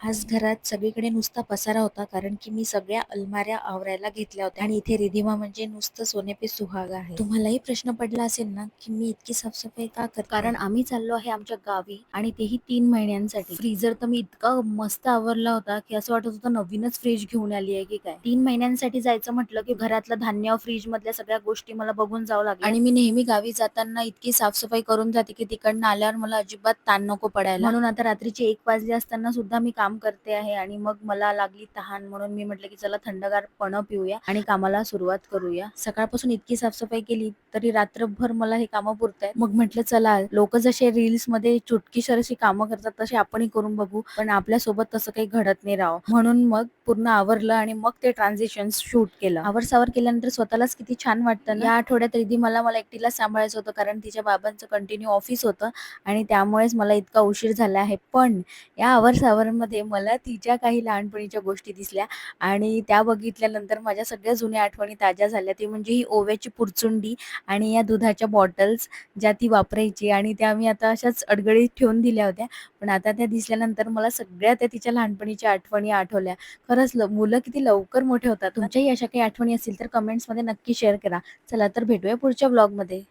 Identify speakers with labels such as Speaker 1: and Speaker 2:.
Speaker 1: आज घरात सगळीकडे नुसता पसारा होता कारण की मी सगळ्या अलमाऱ्या आवरायला घेतल्या होत्या. आणि इथे रिधिमा म्हणजे नुसतं सोने पे सुहागा आहे. तुम्हालाही प्रश्न पडला असेल ना की मी इतकी साफसफाई का करते? कारण आम्ही चाललो आहे आमच्या गावी आणि तेही तीन महिन्यांसाठी. फ्रीजर तर मी इतका मस्त आवरला होता की असं वाटत होतं नवीनच फ्रीज घेऊन आली आहे की काय? तीन महिन्यांसाठी जायचं म्हटलं की घरातलं धान्य फ्रीज मधल्या सगळ्या गोष्टी मला बघून जावं लागेल. आणि मी नेहमी गावी जाताना इतकी साफसफाई करून जाते की तिकडनं आल्यावर मला अजिबात ताण नको पडायला. म्हणून आता रात्रीचे एक वाजले असताना सुद्धा मी काम काम करते आहे आणि मग मला लागली तहान म्हणून मी म्हटलं की चला थंडगार पण पिऊया आणि कामाला सुरुवात करूया. सकाळपासून इतकी साफसफाई केली तरी रात्रभर मला हे कामं पुरत आहेत मग म्हटलं चला लोक जसे रील्समध्ये चुटकीसर अशी कामं करतात तसे आपणही करून बघू पण आपल्यासोबत तसं काही घडत नाही राव. म्हणून मग पूर्ण आवरलं आणि मग ते ट्रान्झिशन शूट केलं. आवर सावर केल्यानंतर स्वतःलाच किती छान वाटतं या आठवड्यात रिधी मला मला एकटीला सांभाळायचं होतं कारण तिच्या बाबांचं कंटिन्यू ऑफिस होतं आणि त्यामुळेच मला इतका उशीर झाला आहे. पण या आवर मला तिच्या काही लहानपणीच्या गोष्टी दिसल्या आणि त्या बघितल्यानंतर माझ्या सगळ्या जुन्या आठवणी ताज्या झाल्या. ती म्हणजे ही ओव्याची पुरचुंडी आणि या दुधाच्या बॉटल्स ज्या ती वापरायची आणि त्या मी आता अशाच अडगळीत ठेवून दिल्या होत्या. पण आता त्या दिसल्यानंतर मला सगळ्या त्या तिच्या लहानपणीच्या आठवणी आठवल्या. खरंच ल- मुलं किती लवकर मोठे होतात. तुमच्याही अशा काही आठवणी असतील तर कमेंट्समध्ये नक्की शेअर करा. चला तर भेटूया पुढच्या ब्लॉगमध्ये